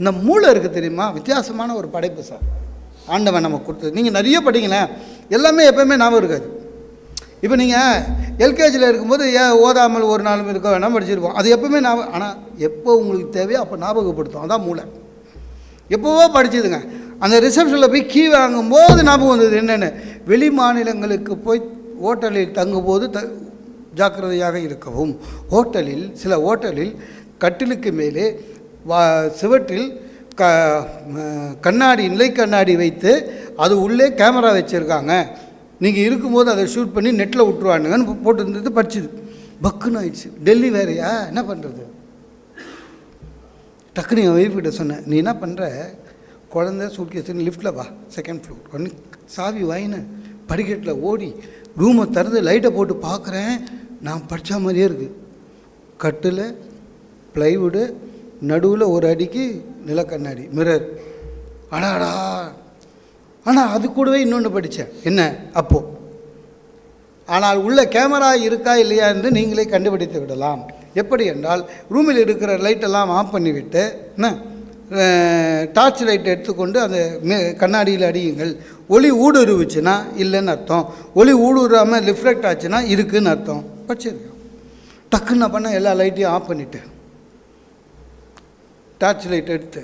இந்த மூளை இருக்குது தெரியுமா? வித்தியாசமான ஒரு படைப்பு சார். ஆண்டவன் நமக்கு கொடுத்தது. நீங்கள் நிறைய படிங்களேன் எல்லாமே எப்பவுமே ஞாபகம் இருக்காது. இப்போ நீங்கள் எல்கேஜியில் இருக்கும்போது ஏன் ஓதாமல் ஒரு நாளும் இருக்க வேணாம் படிச்சிருப்போம். அது எப்போவுமே ஞாபகம் ஆனால் எப்போ உங்களுக்கு தேவையோ அப்போ ஞாபகப்படுத்தும். அதான் மூளை. எப்போவோ படிச்சதுங்க. அந்த ரிசப்ஷனில் போய் கீ வாங்கும்போது ஞாபகம் வந்தது என்னென்னு? வெளி மாநிலங்களுக்கு போய் ஹோட்டலில் தங்கும்போது த ஜாக்கிரதையாக இருக்கவும். ஹோட்டலில் சில ஹோட்டலில் கட்டிலுக்கு மேலே வா சுவற்றில் க கண்ணாடி நிலை கண்ணாடி வைத்து அது உள்ளே கேமரா வச்சுருக்காங்க. நீங்கள் இருக்கும்போது அதை ஷூட் பண்ணி நெட்டில் விட்ருவானுங்கன்னு போட்டுருந்தது படிச்சுது பக்குன்னு ஆயிடுச்சு. டெல்லி வேறையா? என்ன பண்ணுறது டக்குனு என் ஒய்ஃப் கிட்ட சொன்னேன் நீ என்ன பண்ணுற குழந்த சூட்கேஸ்னு லிஃப்ட்டில் வா செகண்ட் ஃப்ளோர் ஒன்று சாவி வாங்கினு படிக்கட்டில் ஓடி ரூமை திறந்து லைட்டை போட்டு பார்க்குறேன் நான் படித்த மாதிரியே இருக்குது கட்டில் ப்ளைவுடு நடுவில் ஒரு அடிக்கு நிலக்கண்ணாடி மிரர் அடாடா ஆனால் அது கூடவே இன்னொன்று படித்தேன் என்ன? அப்போது ஆனால் உள்ள கேமரா இருக்கா இல்லையா என்று நீங்களே கண்டுபிடித்து விடலாம். எப்படி என்றால் ரூமில் இருக்கிற லைட்டெல்லாம் ஆஃப் பண்ணிவிட்டு என்ன? டார்ச் லைட் எடுத்துக்கொண்டு அந்த மே- கண்ணாடியில் அடியுங்கள். ஒளி ஊடுருவுச்சுன்னா இல்லைன்னு அர்த்தம். ஒளி ஊடுருவாமல் ரிஃப்ளெக்ட் ஆச்சுன்னா இருக்குன்னு அர்த்தம். வச்சிருக்கேன் டக்குன்னு பண்ண எல்லா லைட்டையும் ஆஃப் பண்ணிவிட்டேன் டார்ச் லைட் எடுத்து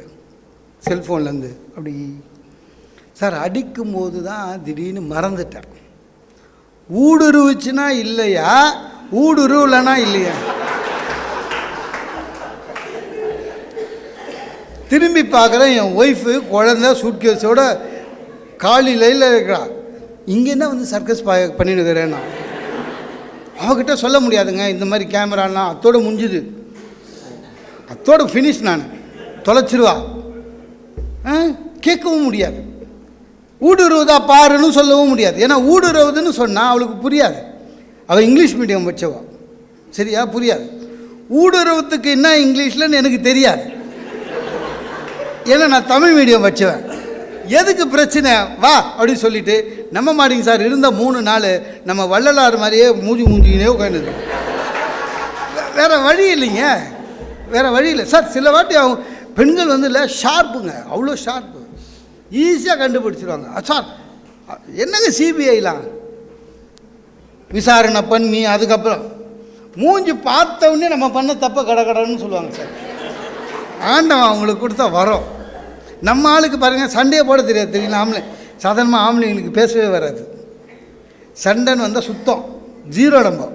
செல்ஃபோன்லேருந்து அப்படி சார் அடிக்கும்போது தான் திடீர்னு மறந்துட்டேன். ஊடுருவுச்சுன்னா இல்லையா? ஊடுருவலைனா இல்லையா? திரும்பி பார்க்குறேன் என் ஒய்ஃபு குழந்த சூட்கேஸோட காலி இருக்கிறா. இங்கே என்ன வந்து சர்க்கஸ் பா பண்ணிடுக்கிறேன் நான் அவகிட்ட சொல்ல முடியாதுங்க இந்த மாதிரி கேமராலாம் அத்தோட முடிஞ்சுது அத்தோட ஃபினிஷ் நான். தொலைச்சிருவா. ஆ? கேட்கவும் முடியாது. ஊடுருவதா பாருன்னு சொல்லவும் முடியாது. ஏன்னா ஊடுருவதுன்னு சொன்னால் அவளுக்கு புரியாது. அவள் இங்கிலீஷ் மீடியம் வச்சவா சரியா? புரியாது. ஊடுருவத்துக்கு என்ன இங்கிலீஷ்லன்னு எனக்கு தெரியாது. ஏன்னா நான் தமிழ் மீடியம் வச்சவன் எதுக்கு பிரச்சனை? வா அப்படின்னு சொல்லிட்டு நம்ம மாட்டிங்க சார் இருந்த மூணு நாள் நம்ம வள்ளலாறு மாதிரியே மூஞ்சி மூஞ்சினே உட்காந்துது வேறு வழி இல்லைங்க. வேறு வழி இல்லை. சார் சில வாட்டி அவங்க பெண்கள் வந்து இல்லை ஷார்ப்புங்க அவ்வளோ ஷார்ப்பு ஈஸியாக கண்டுபிடிச்சிருவாங்க. சார் என்னங்க சிபிஐலாம் விசாரணை பண்ணி அதுக்கப்புறம். மூஞ்சி பார்த்தவொடனே நம்ம பண்ண தப்ப கட கடன்னு சொல்லுவாங்க சார் ஆண்டவன் அவங்களுக்கு கொடுத்தா வரோம். நம்ம ஆளுக்கு பாருங்கள் சண்டையை போட தெரியாது தெரியல ஆம்பளை. சாதாரணமாக ஆம்பளைங்களுக்கு பேசவே வராது. சண்டைன்னு வந்தால் சுத்தம். ஜீரோ நம்ம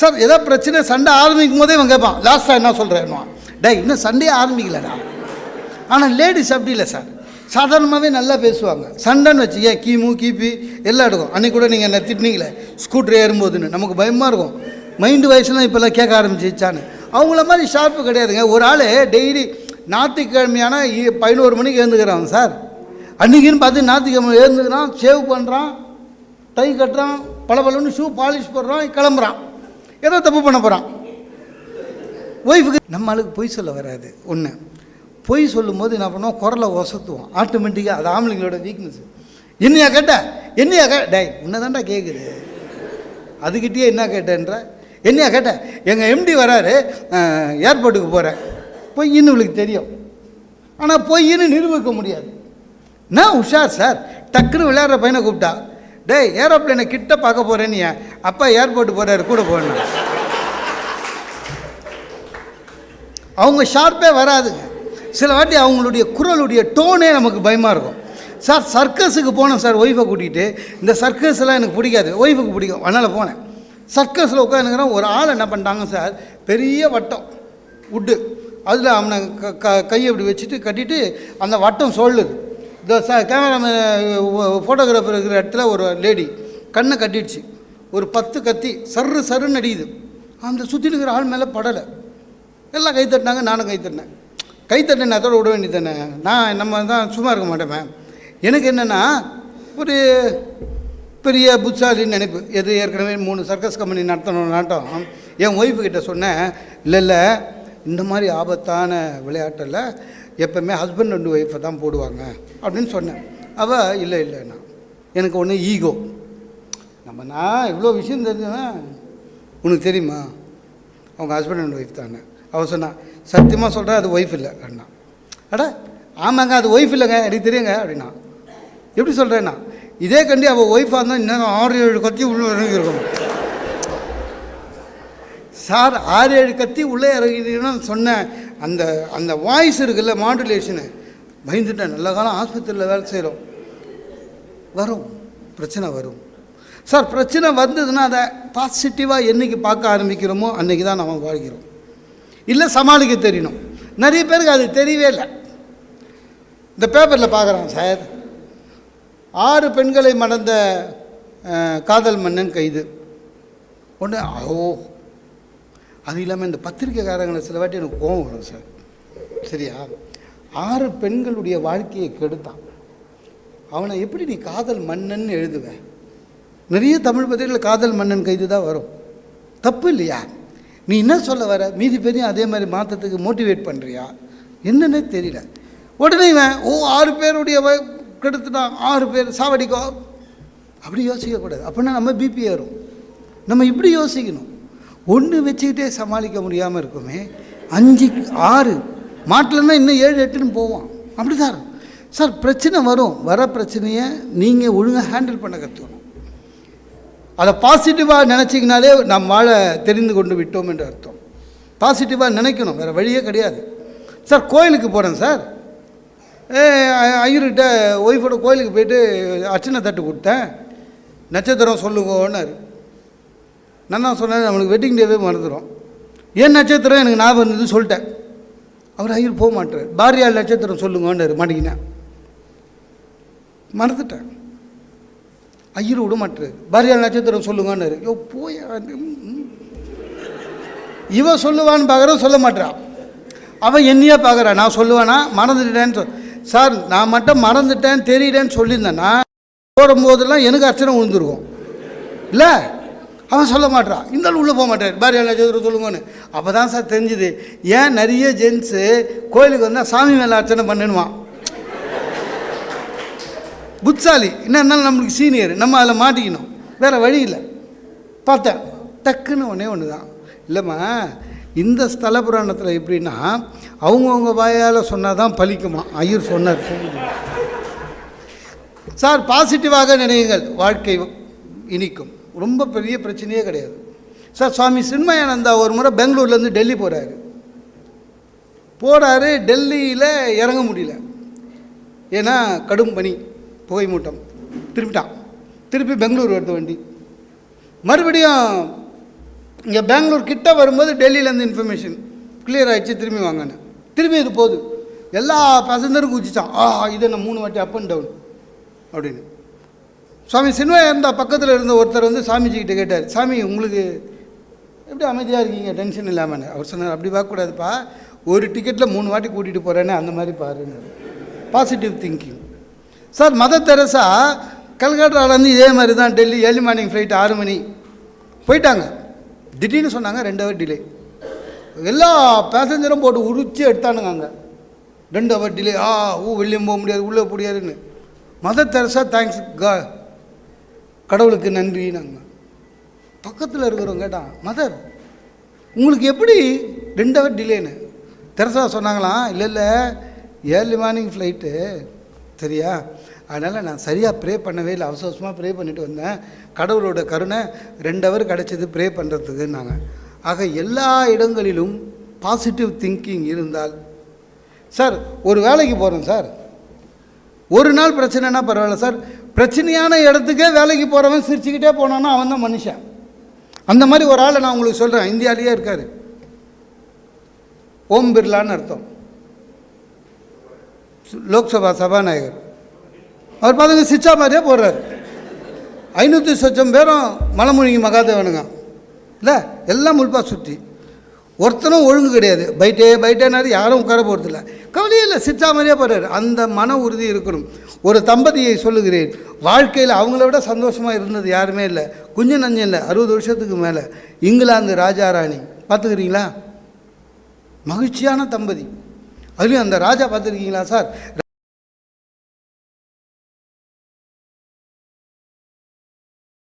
சார் ஏதோ பிரச்சனை சண்டை ஆரம்பிக்கும் போதே இவன் கேட்பான் லாஸ்ட்டாக என்ன சொல்கிறேன்னுவான் டே இன்னும் சண்டையே ஆரம்பிக்கலடா. ஆனால் லேடிஸ் அப்படி இல்லை சார் சாதாரணமாகவே நல்லா பேசுவாங்க. சண்டைன்னு வச்சு ஏன் கீமு கீபி எல்லாம் எடுக்கும். அன்றைக்கி கூட நீங்கள் என்ன திட்டினீங்களே ஸ்கூட்டர் ஏறும்போதுன்னு. நமக்கு பயமாக இருக்கும். மைண்டு வயசுலாம் இப்போல்லாம் கேட்க ஆரம்பிச்சிச்சான்னு அவங்கள மாதிரி ஷார்ப்பு கிடையாதுங்க. ஒரு ஆள் டெய்லி ஞாயிற்றுக்கிழமையான பதினோரு மணிக்கு எழுந்துக்கிறான் சார் அன்றைக்கின்னு பார்த்து ஞாயிற்றுக்கிழமை எழுந்துக்கிறான் சேவ் பண்ணுறான் டை கட்டுறான் பளபளன்னு ஷூ பாலிஷ் போடுறான் கிளம்புறான். ஏதோ தப்பு பண்ண போகிறான் ஒய்ஃபுக்கு நம்ம ஆளுக்கு பொய் சொல்ல வராது. ஒன்று பொய் சொல்லும்போது என்ன பண்ணுவோம்? குரலை ஒசத்துவோம். ஆட்டோமேட்டிக்காக அது ஆம்பளைங்களோட வீக்னஸ் என்னையா கேட்ட? என்னையா கே? டேய் உன்னை தான்டா கேட்குது அதுக்கிட்டே என்ன கேட்டேன்ற? என்னையா கேட்ட? எங்கள் எம்டி வராரு. ஏர்போர்ட்டுக்கு போகிறேன் பொய்ன்னு இவளுக்கு தெரியும். ஆனால் பொய்ன்னு நிரூபிக்க முடியாது. நான் உஷார் சார்? டக்குன்னு விளையாடுற பையனை கூப்பிட்டா டேய் ஏரோப்ளைனை கிட்ட பார்க்க போகிறேன்னு அப்பா ஏர்போர்ட்டு போகிறாரு கூட போகணும். அவங்க ஷார்ப்பே வராதுங்க. சில வாட்டி அவங்களுடைய குரலுடைய டோனே நமக்கு பயமாக இருக்கும். சார் சர்க்கஸுக்கு போனேன் சார் ஒய்ஃபை கூட்டிகிட்டு இந்த சர்க்கஸ்லாம் எனக்கு பிடிக்காது. ஒய்ஃபுக்கு பிடிக்கும். அதனால் போனேன். சர்க்கஸில் உட்காந்துக்கிறேன் ஒரு ஆள் என்ன பண்ணிட்டாங்க சார் பெரிய வட்டம் உட்டு அதில் அவனை க க கையை இப்படி வச்சுட்டு கட்டிட்டு அந்த வட்டம் சொல்லுது. இந்த ச கேமராமேன் ஃபோட்டோகிராஃபர் இருக்கிற இடத்துல ஒரு லேடி கண்ணை கட்டிடுச்சு. ஒரு பத்து கத்தி சர்ரு சருன்னு அடியுது அந்த சுற்றி இருக்கிற ஆள் மேலே படலை. எல்லாம் கை தட்டினாங்க நானும் கை தட்டினேன். கை தட்டின அதோட விட வேண்டியது தானே நான் நம்ம தான் சும்மா இருக்க மாட்டேன் எனக்கு என்னென்னா ஒரு பெரிய புத்தாலின்னு நினைப்பு. எது ஏற்கனவே மூணு சர்க்கஸ் கம்பெனி நடத்தணும் நாட்டம். என் ஒய்ஃபு கிட்ட சொன்னேன் இல்லை இல்லை இந்த மாதிரி ஆபத்தான விளையாட்டில் எப்போவுமே ஹஸ்பண்ட் அண்ட் ஒய்ஃபை தான் போடுவாங்க. அப்படின்னு சொன்னேன். அவள் இல்லை இல்லை நான் எனக்கு ஒன்று ஈகோ நம்ம நான் இவ்வளோ விஷயம் தெரிஞ்சேன்னா உனக்கு தெரியுமா? அவங்க ஹஸ்பண்ட் அண்ட் ஒய்ஃப் தானே. அவ சொன்னான் சத்தியமாக சொல்கிறேன் அது ஒய்ஃப் இல்லை அண்ணா அட ஆமாங்க அது ஒய்ஃப் இல்லைங்க எனக்கு தெரியுங்க அப்படின்னா. எப்படி சொல்கிறேன்னா இதே கண்டி அவள் ஒய்ஃபாக இருந்தால் இன்னும் ஆறு ஏழு கத்தி உள்ளே இறங்கியிருக்கணும் சார் ஆறு ஏழு கத்தி உள்ளே இறங்கிட்டீங்கன்னு சொன்னேன் அந்த அந்த வாய்ஸ் இருக்குல்ல மாடுலேஷனு பயந்துட்டேன் நல்ல காலம் ஆஸ்பத்திரியில் வேலை செய்கிறோம் வரும் பிரச்சனை வரும். சார் பிரச்சனை வந்ததுன்னா அதை பாசிட்டிவாக என்னைக்கு பார்க்க ஆரம்பிக்கிறோமோ அன்றைக்கி தான் நம்ம வாழ்கிறோம். இல்லை சமாளிக்க தெரியணும். நிறைய பேருக்கு அது தெரியவே இல்லை. இந்த பேப்பரில் பார்க்குறான் சார். ஆறு பெண்களை மணந்த காதல் மன்னன் கைது. ஒன்று ஓ அது இல்லாமல் இந்த பத்திரிக்கைக்காரங்களை சில வாட்டி எனக்கு கோவம் வரும் சார். சரியா? ஆறு பெண்களுடைய வாழ்க்கையை கெடுத்தான். அவனை எப்படி நீ காதல் மன்னன் எழுதுவேன் நிறைய தமிழ் பத்திரிகையில் காதல் மன்னன் கைது தான் வரும். தப்பு இல்லையா? நீ என்ன சொல்ல வர? மீதி பேரையும் அதே மாதிரி மாற்றத்துக்கு மோட்டிவேட் பண்ணுறியா என்னன்னே தெரியல. உடனே இவன் ஓ ஆறு பேருடைய கெடுத்துட்டான். ஆறு பேர் சாவடிக்கோ. அப்படி யோசிக்கக்கூடாது. அப்படின்னா நம்ம பிபி ஏறும். நம்ம இப்படி யோசிக்கணும். ஒன்று வச்சுக்கிட்டே சமாளிக்க முடியாமல் இருக்குமே அஞ்சு ஆறு மாட்டிலன்னா இன்னும் ஏழு எட்டுன்னு போவான். அப்படி தான் சார் பிரச்சனை வரும். வர பிரச்சனையை நீங்கள் ஒழுங்காக ஹேண்டில் பண்ண கற்றுக்கணும் அதை பாசிட்டிவாக நினச்சிங்கனாலே நாம் வாழ தெரிந்து கொண்டு விட்டோம் என்று அர்த்தம். பாசிட்டிவாக நினைக்கணும் வேறு வழியே கிடையாது. சார் கோயிலுக்கு போகிறேன் சார். ஏ ஐயர்கிட்ட ஒய்ஃபோட கோயிலுக்கு போயிட்டு அர்ச்சனை தட்டு கொடுத்தேன். நட்சத்திரம் சொல்லுங்கன்னாரு நான் தான் சொன்னேன் நம்மளுக்கு வெட்டிங் டேவே மறந்துடும் ஏன் நட்சத்திரம்? எனக்கு ஞாபகம் இருந்தது சொல்லிட்டேன். அவர் ஐயர் போக மாட்டார் பாரியால் நட்சத்திரம் சொல்லுங்கன்னாரு மாட்டேங்கினேன் மறந்துட்டேன். ஐயர் விட மாட்டாரு பாரியால் நட்சத்திரம் சொல்லுங்கன்னு யோ போய் இவ சொல்லுவான்னு பார்க்குற சொல்ல மாட்டான் அவன் என்னையே பார்க்குறான் நான் சொல்லுவேனா? மறந்துட்டேன்னு சொல் சார் நான் மட்டும் மறந்துட்டேன் தெரியலன்னு சொல்லியிருந்தேன்னா போடும்போதெல்லாம் எனக்கு அர்ச்சனை விழுந்துருக்கும். இல்லை? அவன் சொல்ல மாட்டான் இந்த உள்ளே போக மாட்டார். பாரியால் நட்சத்திரம் சொல்லுங்கன்னு. அப்போ தான் சார் தெரிஞ்சுது. ஏன் நிறைய ஜென்ஸு கோயிலுக்கு வந்தால் சாமி மேலே அர்ச்சனை பண்ணணுவான் புத்தாலி என்ன இருந்தாலும் நம்மளுக்கு சீனியர் நம்ம அதில் மாட்டிக்கணும். வேறு வழி இல்லை. பார்த்தேன். டக்குன்னு ஒன்றே ஒன்று தான் இல்லைம்மா இந்த ஸ்தல புராணத்தில் எப்படின்னா அவங்கவுங்க வாயால் சொன்னால் தான் பலிக்குமா ஐயர் சொன்னார். சார் பாசிட்டிவாக நினைவுகள் வாழ்க்கை இனிக்கும். ரொம்ப பெரிய பிரச்சனையே கிடையாது. சார் சுவாமி சின்மயானந்தா ஒரு முறை பெங்களூர்லேருந்து டெல்லி போகிறாரு போகிறாரு டெல்லியில் இறங்க முடியல. ஏன்னா கடும் பனி. புகை மூட்டம். திருப்பிட்டான் திருப்பி பெங்களூர் வருது வண்டி. மறுபடியும் இங்கே பெங்களூர் கிட்ட வரும்போது டெல்லியிலேருந்து இன்ஃபர்மேஷன் கிளியர் ஆகிடுச்சு திரும்பி வாங்கன்னு. திரும்பி இது போகுது. எல்லா பேசஞ்சரும் குதிச்சான் ஆ இது என்ன மூணு வாட்டி அப் அண்ட் டவுன் அப்படின்னு. சுவாமி சின்மயா இருந்த பக்கத்தில் இருந்த ஒருத்தர் வந்து சாமிஜிக்கிட்ட கேட்டார். சாமி உங்களுக்கு எப்படி அமைதியாக இருக்கீங்க? டென்ஷன் இல்லாமல் அவர் சொன்னார் அப்படி பார்க்கக்கூடாதுப்பா ஒரு டிக்கெட்டில் மூணு வாட்டி கூட்டிகிட்டு போகிறேன்னு அந்த மாதிரி பாருன்னு. Positive thinking sir mother Teresa? கல்கட்டாலேருந்து இதே மாதிரி தான் டெல்லி ஏர்லி மார்னிங் ஃப்ளைட் ஆறு மணி. போயிட்டாங்க. திடீர்னு சொன்னாங்க ரெண்டு ஹவர் டிலே எல்லா பேசஞ்சரும் போட்டு உரிச்சு எடுத்தானுங்க அங்கே. ரெண்டு ஹவர் டிலே ஆ ஊ வெளியும் போக முடியாது உள்ளே முடியாதுன்னு. மதர் தெரசா தேங்க்ஸ் கா கடவுளுக்கு நன்றினாங்க. பக்கத்தில் இருக்கிறவங்க கேட்டான் மதர் உங்களுக்கு எப்படி ரெண்டு ஹவர் டிலேன்னு தெரசா சொன்னாங்களாம் இல்லை இல்லை ஏர்லி மார்னிங் ஃப்ளைட்டு சரியா? அதனால் நான் சரியாக ப்ரே பண்ணவே இல்லை. அவசரமாக ப்ரே பண்ணிட்டு வந்தேன். கடவுளோட கருணை ரெண்டு ஹவர் கிடச்சிது ப்ரே பண்ணுறதுக்குன்னாங்க ஆக எல்லா இடங்களிலும் பாசிட்டிவ் திங்கிங் இருந்தால் சார் ஒரு வேலைக்கு போகிறோம் சார் ஒரு நாள் பிரச்சனைனா பரவாயில்ல சார் பிரச்சனையான இடத்துக்கே வேலைக்கு போகிறவன் சிரிச்சுக்கிட்டே போனான்னா அவன் தான் மனுஷன். அந்த மாதிரி ஒரு ஆளை நான் உங்களுக்கு சொல்கிறேன் இந்தியாவிலேயே இருக்கார். ஓம் பிர்லான்னு அர்த்தம். லோக்சபா சபாநாயகர். அவர் பார்த்துங்க சிச்சா மாதிரியே போடுறாரு. ஐநூற்றி சொச்சம் பேரும் மலமுழுங்கி மகாதேவனுங்க. இல்லை எல்லாம் முழுப்பாக சுற்றி ஒருத்தனும் ஒழுங்கு கிடையாது. பைட்டே பைட்டேனாரு யாரும் உட்கார போகிறதில்ல கவலையே இல்லை சிச்சா மாதிரியே போடுறார். அந்த மன உறுதி இருக்கணும். ஒரு தம்பதியை சொல்லுகிறேன். வாழ்க்கையில் அவங்கள விட சந்தோஷமாக இருந்தது யாருமே இல்லை. குஞ்சு நஞ்சம் இல்லை. அறுபது வருஷத்துக்கு மேலே. இங்கிலாந்து ராஜா ராணி. பார்த்துக்கிறீங்களா மகிழ்ச்சியான தம்பதி. அதுலேயும் அந்த ராஜா பார்த்துருக்கீங்களா சார்?